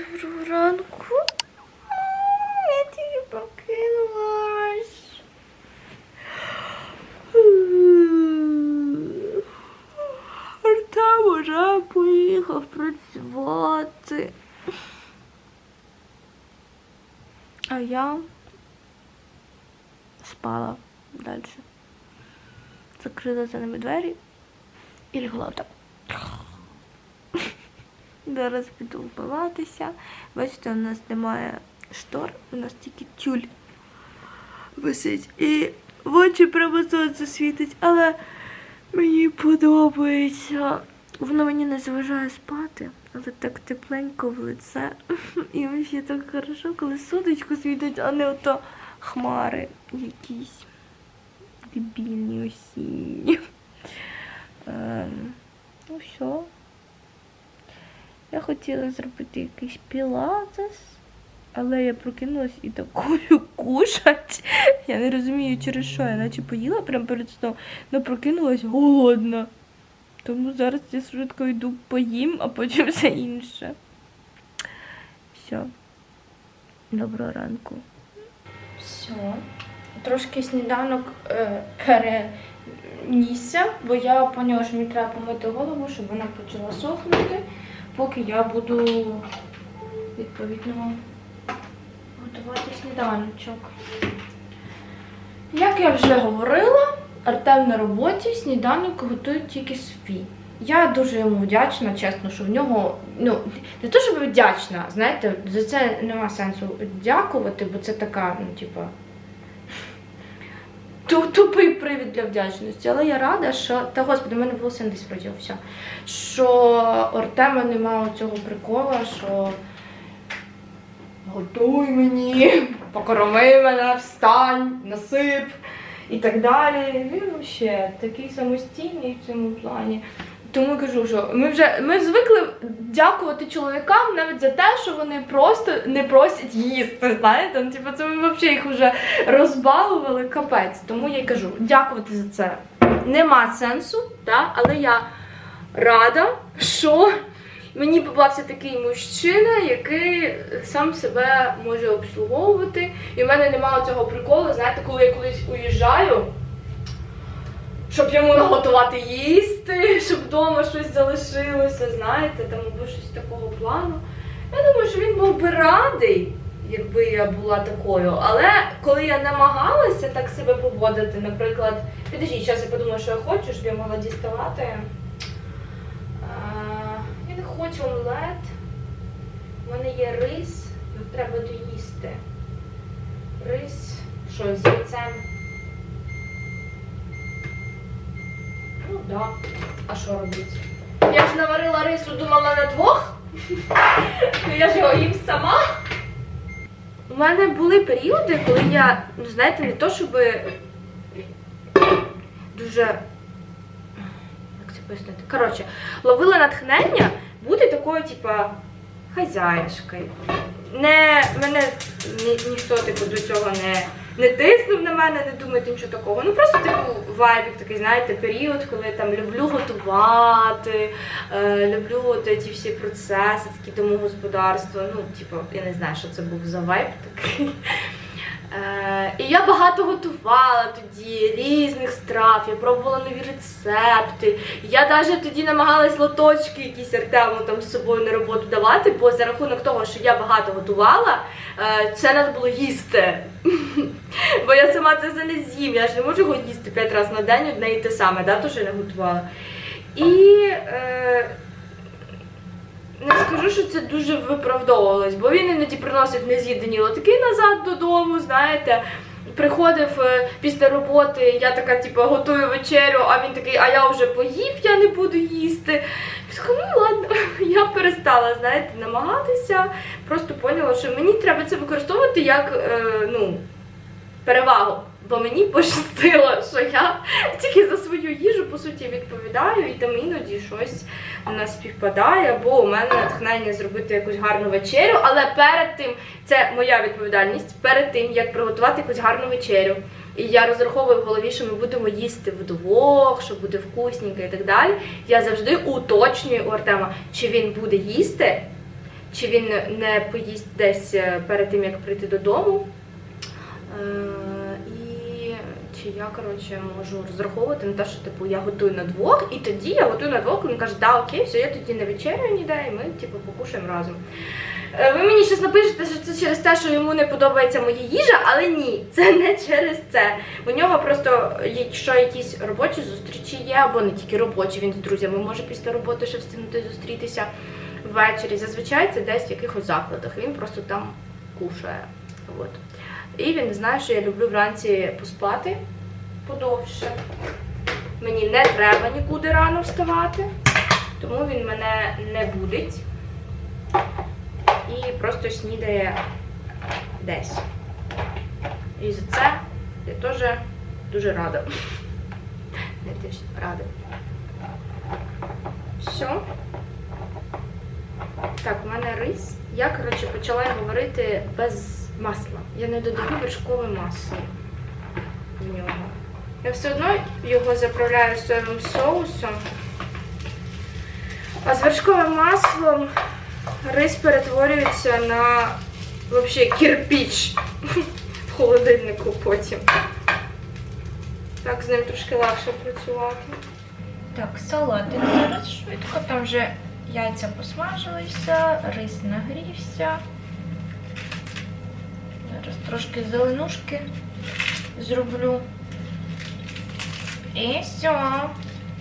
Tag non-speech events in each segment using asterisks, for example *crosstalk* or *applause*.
Доброго ранку. Я тільки прокинулась. Артем уже поїхав працювати. А я спала далі. Закрила за ними двері і лягла так. Зараз піду вбиватися. Бачите, у нас немає штор, у нас тільки тюль висить. І в очі прямо сонце світить, але мені подобається. Воно мені не заважає спати, але так тепленько в лице. *laughs* І мені так хорошо, коли сонечко світить, а не ото хмари якісь дебільні осінні. Ем, ну все. Я хотіла зробити якийсь пілатес, але я прокинулась і такою *laughs* кушать. Я не розумію, через що я наче поїла прямо перед сном, але прокинулась голодна. Тому зараз я швидко йду поїм, а потім *laughs* все інше. Все. Доброго ранку. Все. Трошки сніданок е, перенісся, бо я поняла, що мені треба помити голову, щоб вона почала сохнути, поки я буду відповідно готувати сніданочок. Як я вже говорила, Артем на роботі сніданок готує тільки свій. Я дуже йому вдячна, чесно, що в нього, ну, не то, щоб вдячна, знаєте, за це нема сенсу дякувати, бо це така, ну, типа, тупий привід для вдячності. Але я рада, що. Та господи, в мене волосин десь протягом все. Що Артема немає цього прикола, що готуй мені, покорми мене, встань, насип і так далі. Він взагалі такий самостійний в цьому плані. Тому кажу, що ми вже ми звикли дякувати чоловікам навіть за те, що вони просто не просять їсти. Знаєте, ну, типу, це ми взагалі їх вже розбалували капець. Тому я й кажу, дякувати за це нема сенсу, да? але я рада, що мені попався такий мужчина, який сам себе може обслуговувати. І в мене немає цього приколу, знаєте, коли я колись уїжджаю щоб йому наготувати їсти, *laughs* щоб вдома щось залишилося, знаєте, там або щось такого плану. Я думаю, що він був би радий, якби я була такою. Але коли я намагалася так себе поводити, наприклад, підождіть, зараз я подумаю, що я хочу, щоб я могла діставати. Я не хочу омлет. У мене є рис, треба доїсти. Рис, що з яйцем. Ну да. А що робити? Я ж наварила рису, думала на двох. Ну, Я ж його їм сама. У мене були періоди, коли я, ну знаєте, не то щоб дуже. Як це пояснити? Коротше, ловила натхнення бути такою, типа, хазяїшкою. Не, мене ні, ніхто типу, до цього не, не тиснув на мене, не думайте нічого такого. Ну просто типу вайбік такий, знаєте, період, коли там люблю готувати, е, люблю от ці всі процеси, такі домогосподарства. Ну, типу, я не знаю, що це був за вайб такий. Е, і я багато готувала тоді різних страв, я пробувала нові рецепти. Я навіть тоді намагалась лоточки якісь Артему там з собою на роботу давати, бо за рахунок того, що я багато готувала, е, це треба було їсти. *laughs* Бо я сама це за не з'їм, я ж не можу його їсти п'ять разів на день одне і те саме, да, то, що я не готувала. І е, не скажу, що це дуже виправдовувалось, бо він іноді приносив нез'їдені лотки назад додому, знаєте. Приходив е, після роботи, я така, типу, готую вечерю, а він такий, а я вже поїв, я не буду їсти. Така, ну ладно, *laughs* я перестала, знаєте, намагатися. Просто поняла, що мені треба це використовувати як е, ну, перевагу. Бо мені пощастило, що я тільки за свою їжу по суті відповідаю, і там іноді щось у нас співпадає, бо у мене натхнення зробити якусь гарну вечерю. Але перед тим це моя відповідальність, перед тим як приготувати якусь гарну вечерю. І я розраховую в голові, що ми будемо їсти вдвох, що буде вкусненько і так далі. Я завжди уточнюю у Артема, чи він буде їсти, чи він не поїсть десь е, перед тим, як прийти додому. Я, коротше, можу розраховувати на те, що типу я готую на двох, і тоді я готую на двох, він каже, да, окей, все, я тоді не вечерю ніде, і ми типу покушаємо разом. Е, Ви мені щось напишете, що це через те, що йому не подобається моя їжа, але ні, це не через це. У нього просто, якщо якісь робочі зустрічі є, або не тільки робочі, він з друзями може після роботи ще встигнути зустрітися ввечері. Зазвичай це десь в якихось закладах. Він просто там кушає. От. І він знає, що я люблю вранці поспати подовше. Мені не треба нікуди рано вставати, тому він мене не будить і просто снідає десь. І за це я теж дуже рада. *laughs* Не теж рада. Все. Так, у мене рис. Я, коротше, почала говорити без масла. Я не додаю вершкове масло в нього. Я все одно його заправляю соєвим соусом. А з вершковим маслом рис перетворюється на взагалі кирпіч в холодильнику потім. Так, з ним трошки легше працювати. Так, салатик зараз швидко. Там вже яйця посмажилися, рис нагрівся. Зараз трошки зеленушки зроблю. І все.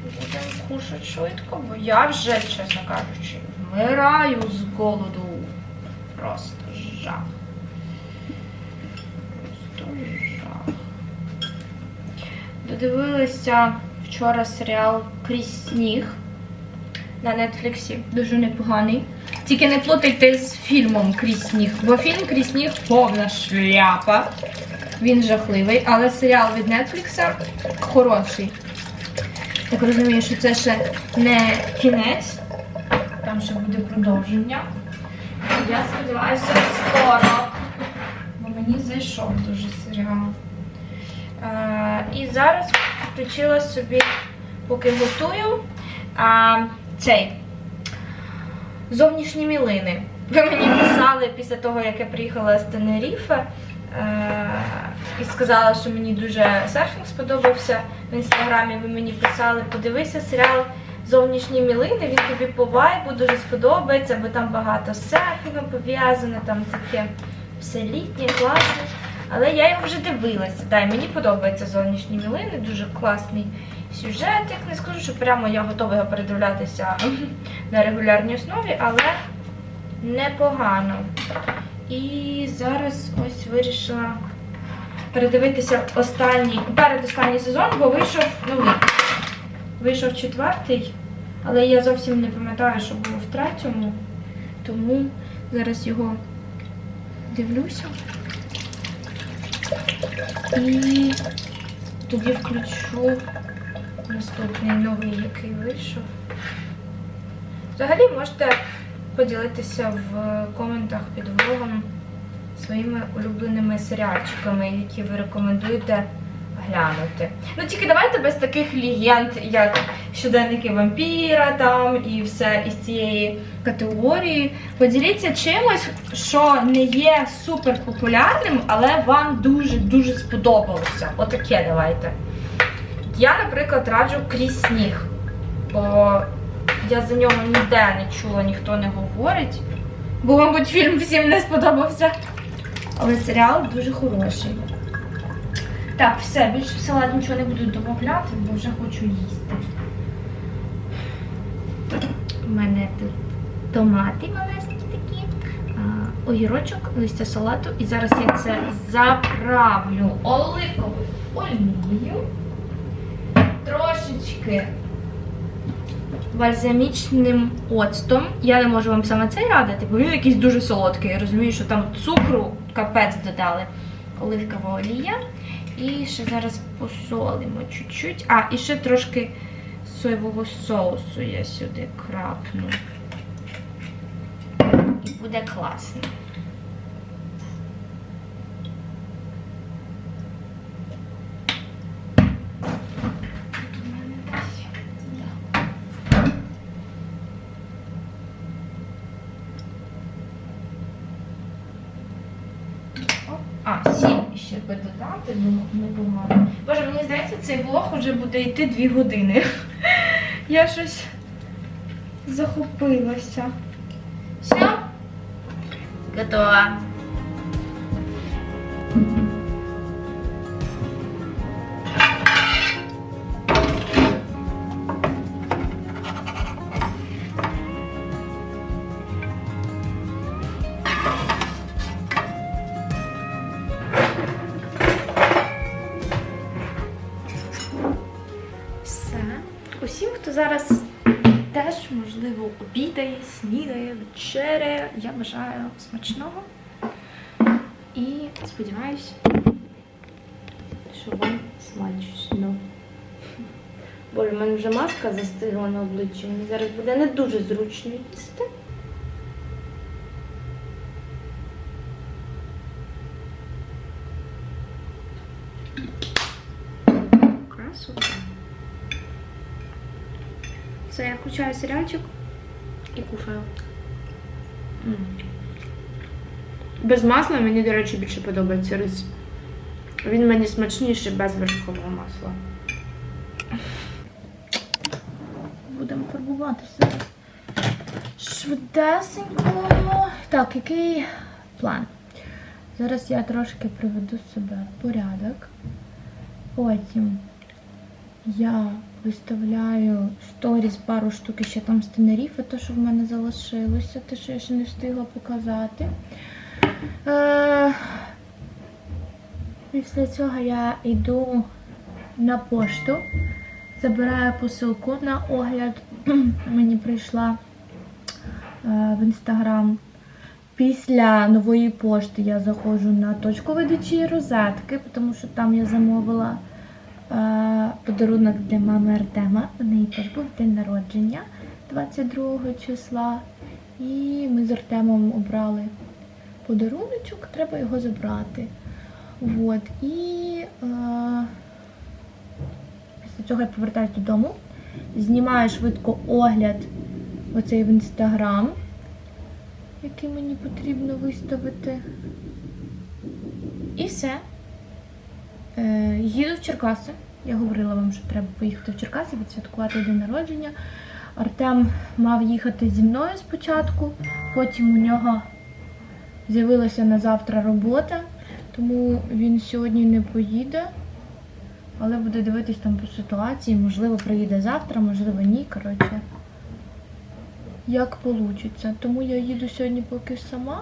Будемо кушати швидко, бо я вже, чесно кажучи, вмираю з голоду. Просто жах. Просто жах. Додивилася вчора серіал Крізь сніг на Нетфліксі. Дуже непоганий. Тільки не плутайте з фільмом Крізь сніг, бо фільм Крізь сніг повна шляпа. Він жахливий, але серіал від Нетфлікса хороший. Так розумію, що це ще не кінець. Там ще буде продовження. Я сподіваюся, скоро. Бо мені зайшов дуже серіал. Е, і зараз включила собі, поки готую, а, цей зовнішні мілини. Ви мені писали після того, як я приїхала з Тенеріфе е, і сказала, що мені дуже серфінг сподобався. В інстаграмі ви мені писали, подивися серіал Зовнішні мілини, він тобі по вайбу дуже сподобається, бо там багато з серфінгом пов'язане, там таке все літнє, класне. Але я його вже дивилася. Да, і мені подобаються зовнішні мілини, дуже класний сюжетик. Не скажу, що прямо я готова його передивлятися *laughs* на регулярній основі, але непогано. І зараз ось вирішила передивитися останній, передостанній сезон, бо вийшов новий. Вийшов четвертий, але я зовсім не пам'ятаю, що було в третьому, тому зараз його дивлюся. І тоді включу наступний новий, який вийшов. Взагалі можете поділитися в коментах під влогом своїми улюбленими серіальчиками, які ви рекомендуєте глянути. Ну тільки давайте без таких легенд, як щоденники вампіра там і все із цієї категорії. Поділіться чимось, що не є супер популярним, але вам дуже-дуже сподобалося. Отаке давайте. Я, наприклад, раджу крізь сніг, бо я за нього ніде не чула, ніхто не говорить. Бо, мабуть, фільм всім не сподобався. Але серіал дуже хороший. Так, все, більше в салат нічого не буду додавати, бо вже хочу їсти. У мене тут томати малесенькі такі, огірочок, листя салату. І зараз я це заправлю оливковою олією. Трошечки бальзамічним оцтом. Я не можу вам саме цей радити, бо він якийсь дуже солодкий. Я розумію, що там цукру капець додали. Оливкова олія. І ще зараз посолимо чуть-чуть. А, і ще трошки соєвого соусу я сюди крапну. І буде класно. Тут у мене десь. Да. А, сіль ще би додати, ну непогано. Боже, мені здається, цей влог вже буде йти дві години. *laughs* Я щось захопилася. Все? Готова. Я бажаю смачного. І сподіваюся, що вам смачно. Боже, в мене вже маска застигла на обличчі. Мені зараз буде не дуже зручно їсти. Красота. Все, я включаю серіальчик і кушаю. Без масла мені, до речі, більше подобається рис. Він мені смачніший без вершкового масла. Будемо фарбуватися. Швидесенько. Так, який план? Зараз я трошки приведу себе в порядок. Потім я виставляю сторіс пару штук ще там стенерів, і те, що в мене залишилося, те, що я ще не встигла показати. Е, Після цього я йду на пошту, забираю посилку на огляд. *clears throat* Мені прийшла е, в інстаграм. Після нової пошти я заходжу на точку видачі розетки, тому що там я замовила подарунок для мами Артема. У неї теж був день народження 22 числа. І ми з Артемом обрали подаруночок, треба його забрати. От. І е, після цього я повертаюся додому, знімаю швидко огляд оцей в інстаграм, який мені потрібно виставити. І все. Е, їду в Черкаси. Я говорила вам, що треба поїхати в Черкаси, відсвяткувати день народження. Артем мав їхати зі мною спочатку, потім у нього з'явилася на завтра робота, тому він сьогодні не поїде, але буде дивитись там по ситуації. Можливо, приїде завтра, можливо, ні. Коротше, як вийде. Тому я їду сьогодні поки сама.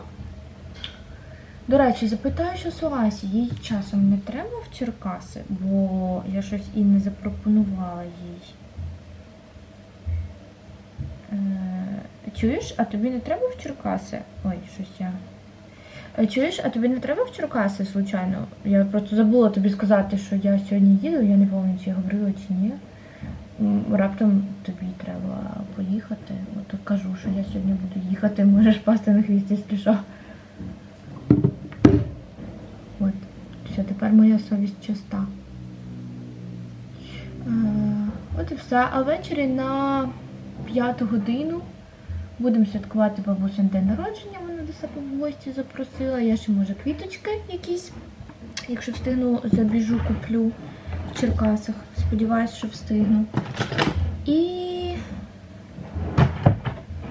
До речі, запитаю, що Соласі, їй часом не треба в Черкаси, бо я щось і не запропонувала їй. Е, чуєш, а тобі не треба в Черкаси? Ой, щось я. Е, Чуєш, а тобі не треба в Черкаси, случайно? Я просто забула тобі сказати, що я сьогодні їду, я не пам'ятаю, чи я говорила чи ні. Раптом тобі треба поїхати. От кажу, що я сьогодні буду їхати, можеш пасти на хвіст, якщо що. От, все, тепер моя совість чиста. Е, От і все. А ввечері на п'яту годину будемо святкувати бабусин день народження. Вона до себе в гості запросила. Я ще може квіточки якісь. Якщо встигну, забіжу, куплю в Черкасах. Сподіваюсь, що встигну. І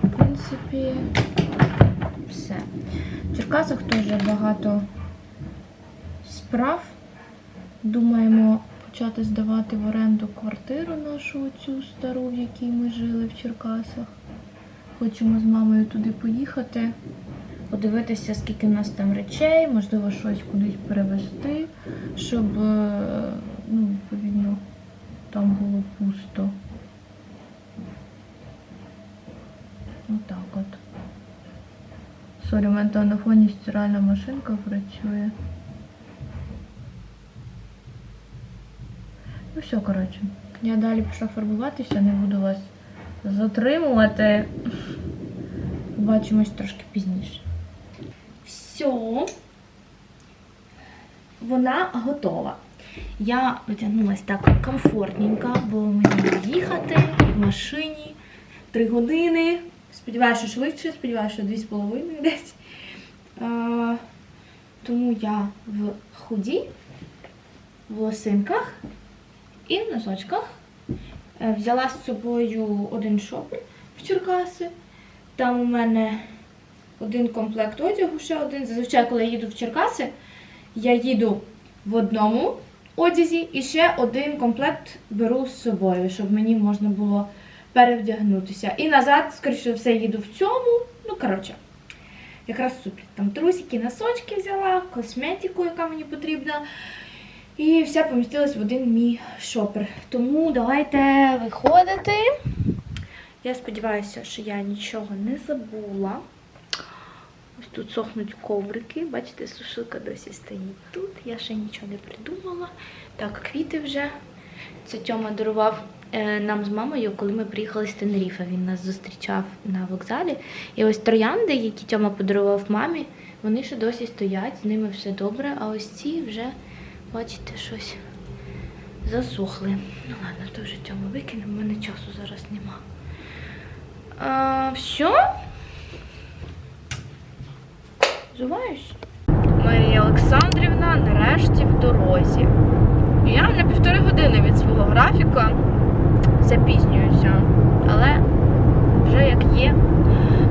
в принципі все. В Черкасах теж багато справ. Думаємо почати здавати в оренду квартиру нашу цю стару, в якій ми жили в Черкасах. Хочемо з мамою туди поїхати, подивитися, скільки в нас там речей, можливо, щось кудись перевезти, щоб е, ну, відповідно там було пусто. Отак от. Сорі, у мене на фоні стиральна машинка працює. Ну все, коротше. Я далі пішла фарбуватися, не буду вас затримувати. Побачимось трошки пізніше. Все. Вона готова. Я витягнулася так комфортненько, бо мені їхати в машині 3 години. Сподіваюся, що швидше, сподіваюся, що 2,5 десь. Тому я в худі, в лосинках і в носочках. Е, Взяла з собою один шопер в Черкаси. Там у мене один комплект одягу, ще один. Зазвичай, коли я їду в Черкаси, я їду в одному одязі і ще один комплект беру з собою, щоб мені можна було перевдягнутися. І назад, скоріше все, їду в цьому. Ну, коротше, якраз супер. Там трусики, носочки взяла, косметику, яка мені потрібна. І все помістилось в один мій шопер. Тому давайте виходити. Я сподіваюся, що я нічого не забула. Ось тут сохнуть коврики. Бачите, сушилка досі стоїть тут. Я ще нічого не придумала. Так, квіти вже. Це Тьома дарував е, нам з мамою, коли ми приїхали з Тенеріфа. Він нас зустрічав на вокзалі. І ось троянди, які Тьома подарував мамі, вони ще досі стоять, з ними все добре. А ось ці вже, бачите, щось засохли. Ну ладно, то вже Тьома викинемо, в мене часу зараз нема. А, все. Зуваюсь. Марія Олександрівна нарешті в дорозі. Я на півтори години від свого графіка запізнююся, але вже як є.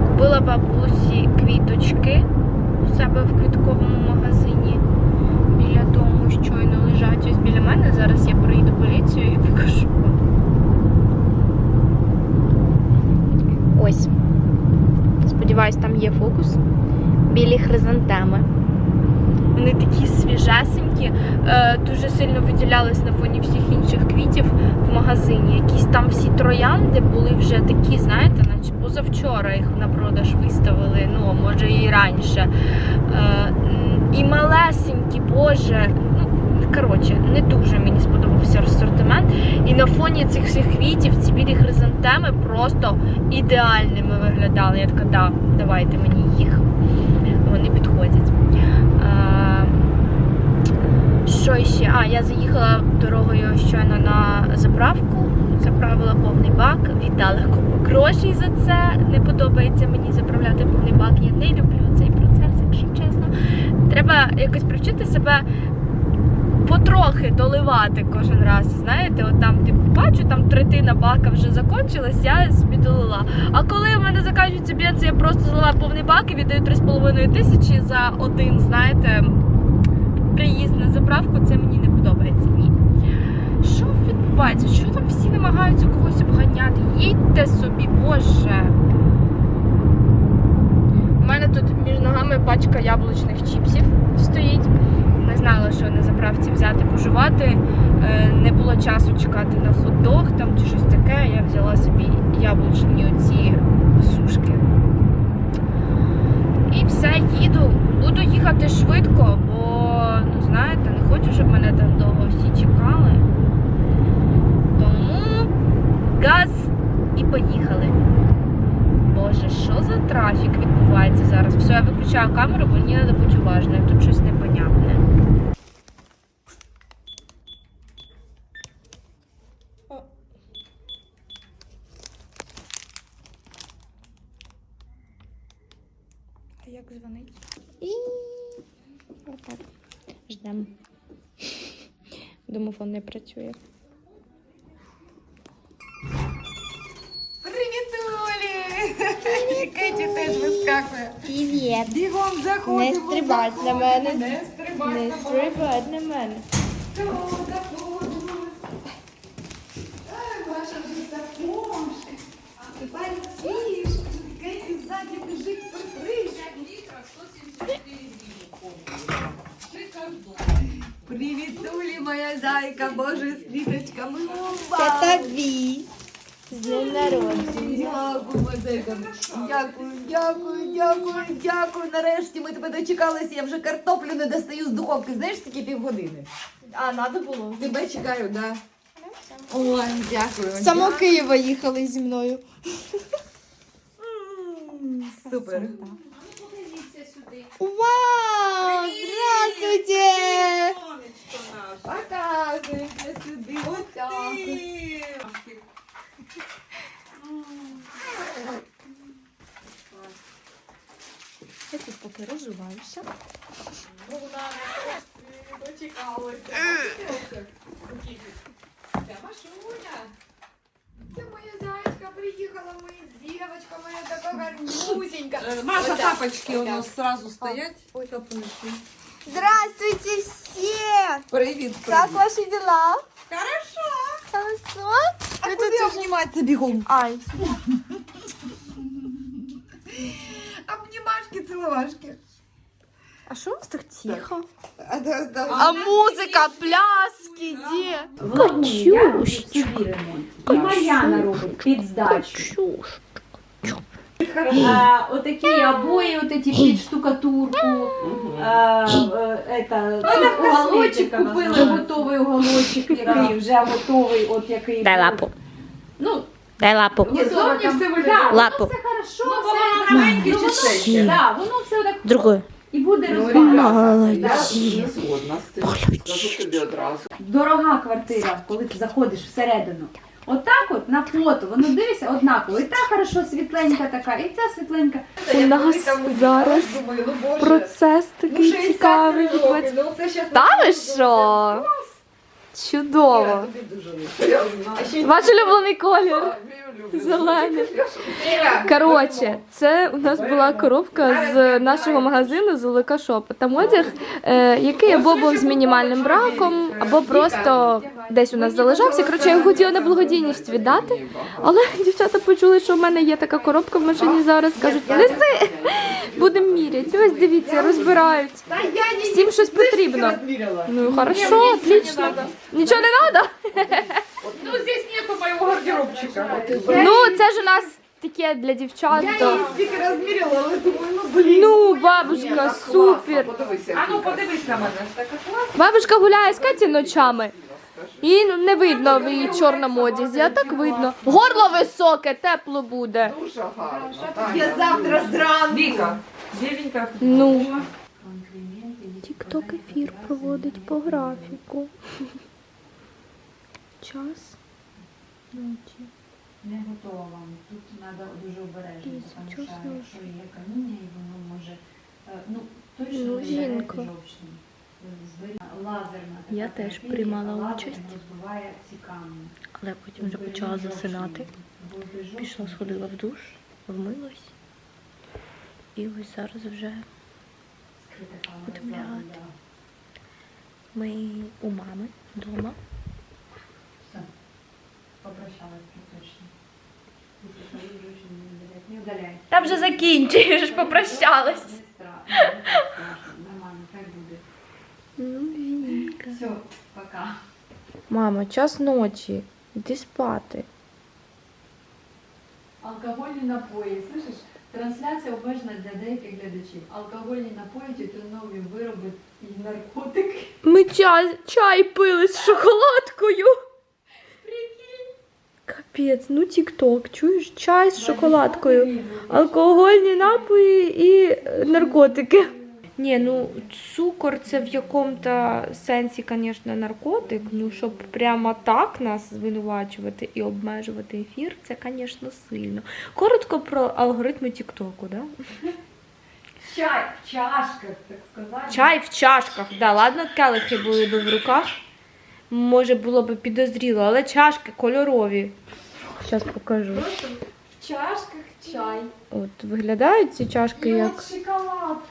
Купила бабусі квіточки у себе в квітковому магазині біля дому, щойно лежать ось біля мене. Зараз я проїду поліцію і покажу. Ось. Сподіваюсь, там є фокус. Білі хризантеми. Вони такі свіжесенькі, е, дуже сильно виділялись на фоні всіх інших квітів в магазині. Якісь там всі троянди були вже такі, знаєте, наче позавчора їх на продаж виставили, ну, може і раніше. І малесенькі, боже. Ну, коротше, не дуже мені сподобався асортимент. І на фоні цих всіх квітів ці білі хризантеми просто ідеальними виглядали. Я така, да, давайте мені їх. Вони підходять. Що ще? А, я заїхала дорогою щойно на заправку, заправила повний бак, віддала купу грошей за це. Не подобається мені заправляти повний бак. Я не люблю цей процес. Треба якось привчити себе потрохи доливати кожен раз. Знаєте, от там типу, бачу, там третина бака вже закончилась, я собі долила. А коли в мене закінчується бензин, я просто заливаю повний бак і віддаю 3,5 тисячі за один, знаєте, приїзд на заправку, це мені не подобається. Ні. Що відбувається? Що там всі намагаються когось обганяти? Їдьте собі, боже. Мене тут між ногами пачка яблучних чіпсів стоїть. Не знала, що на заправці взяти пожувати. Е, Не було часу чекати на хот-дог там чи щось таке. Я взяла собі яблучні оці сушки. І все, їду. Буду їхати швидко, бо, ну знаєте, не хочу, щоб мене там довго всі чекали. Тому газ і поїхали. Боже, що за трафік відбувається зараз? Все, я виключаю камеру, бо мені треба бути уважною. Тут щось непонятне. А як дзвонить? І отак. Ждемо. Домофон не працює. *laughs* Кеті теж вискакує. Привіт! Бігом Не стрибать на мене. Не стрибать Не на мене. стрибать на мене. Заходимо, заходимо. Ваша вже запомшка. А тепер ціш. Кеті ззаді біжить сюрприз. Привіт, Улі, моя зайка, боже, з квіточками. Це тобі. З днем народження. Дякую. Дякую, дякую, дякую, дякую. Нарешті ми тебе дочекалися. Я вже картоплю не достаю з духовки. Знаєш, скільки півгодини? А, треба було. Тебе чекаю, да. Ой, дякую. Само Києва їхали зі мною. М, Супер. Вау! Здравствуйте! Показуйся сюди. Отак. Я тут поки розуваю. стараюся. Машуня, це моя зайчка приїхала, моя дівчинка, моя така гарнюсенька. Маша, Отак, тапочки у отак. нас сразу стоять. Тапочки. Здравствуйте все! Привіт, Как привіт. ваши дела? Хорошо. Хорошо? А Ви куди тут обніматися бігом? Ай, Обнімашки, цілувашки. а що у вас так тихо? А, да, да. А музика, пляски, де? Катюш. І Мар'яна робить під здачу. Чушь. А, отакі обої, отакі під штукатурку. А, е, это, уголочок купили, готовий уголочок, який вже готовий, от який. Дай був. лапу. Ну, Дай лапу. не зовні все виглядає. Лапу. Воно все хорошо, Ну, воно маленьке ну, чи це? Да, воно все так Другую. і буде Ну, розвиватися. я згодна з тим. Скажу тобі одразу. Дорога квартира, коли ти заходиш всередину. Отак от на фото, воно дивишся однаково. І та хорошо світленька така, і ця світленька. У нас зараз Думаю, ну, процес Ну, такий 60 цікавий. ну, Та ви що? Чудово. тобі дуже лише. Я знаю. Ваш улюблений колір. Іра, Коротше, це у нас була коробка з нашого магазину Золика Шоп. Там одяг, е, який або був з мінімальним браком, або просто десь у нас залишався. Коротше, я хотіла на благодійність віддати. Але *laughs* дівчата почули, що в мене є така коробка в машині зараз. кажуть, неси, *laughs* будемо міряти. Ось дивіться, розбирають. Всім щось потрібно. Ну хорошо, отлично. Нічого не треба? Ну, здесь нету моего гардеробчика. Ну, це ж у нас таке для дівчат. Я її стільки розміряла, але думаю, ну блін. Ну, бабушка, супер. Подивися. А ну подивись на мене. Бабушка гуляє з Каті ночами. І ну, не видно в її чорному одязі, а так видно. Горло високе, тепло буде. Дуже гарно. Я завтра зранку. Віка, дівенька. Ну. Тік-ток ефір проводить по графіку. Час. Ночі. Не готова. Тут треба дуже обережно, тому що якщо є каміння, і воно може, е, ну, точно Ну, жінка. являється Лазерна така Я теж терапія, приймала участь. розбиває ці камені. Але потім вже почала засинати. Пішла, сходила в душ, вмилась. І ось зараз вже будемо лягати. ми у мами вдома. Все. Попрощалась Та вже закінчуєш, попрощалась. Не страшно, Нормально, хай буде. Ну, Вінка. Все, пока. Мама, час ночі. Іди спати. Алкогольні напої, слышиш? Трансляція обмежена для деяких глядачів. Алкогольні напої, тютюнові вироби і наркотики. Ми чай, чай пили з шоколадкою. Капець, ну тік-ток, чуєш, чай з шоколадкою. Алкогольні напої і е, наркотики. Ні, ну цукор це в якому-то сенсі, звісно, наркотик. Ну, щоб прямо так нас звинувачувати і обмежувати ефір, це, звісно, сильно. Коротко про алгоритми Тіктоку, да? Чай в чашках, так сказати. Чай в чашках, да, ладно, келихи були б в руках. Може було б підозріло, але чашки кольорові. Зараз покажу. Просто в чашках чай. От виглядають ці чашки І як. от шоколадка.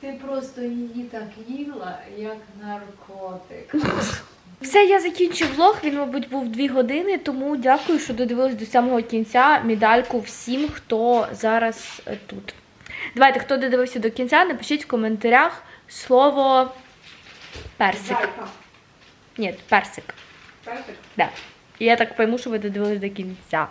Ти просто її так їла, як наркотик. *laughs* Все, я закінчив влог. Він, мабуть, був дві години, тому дякую, що додивились до самого кінця. Медальку всім, хто зараз е, тут. Давайте, хто додивився до кінця, напишіть в коментарях слово персик. Ні, персик. Персик. Да. Я так пойму, що ви додивились до кінця.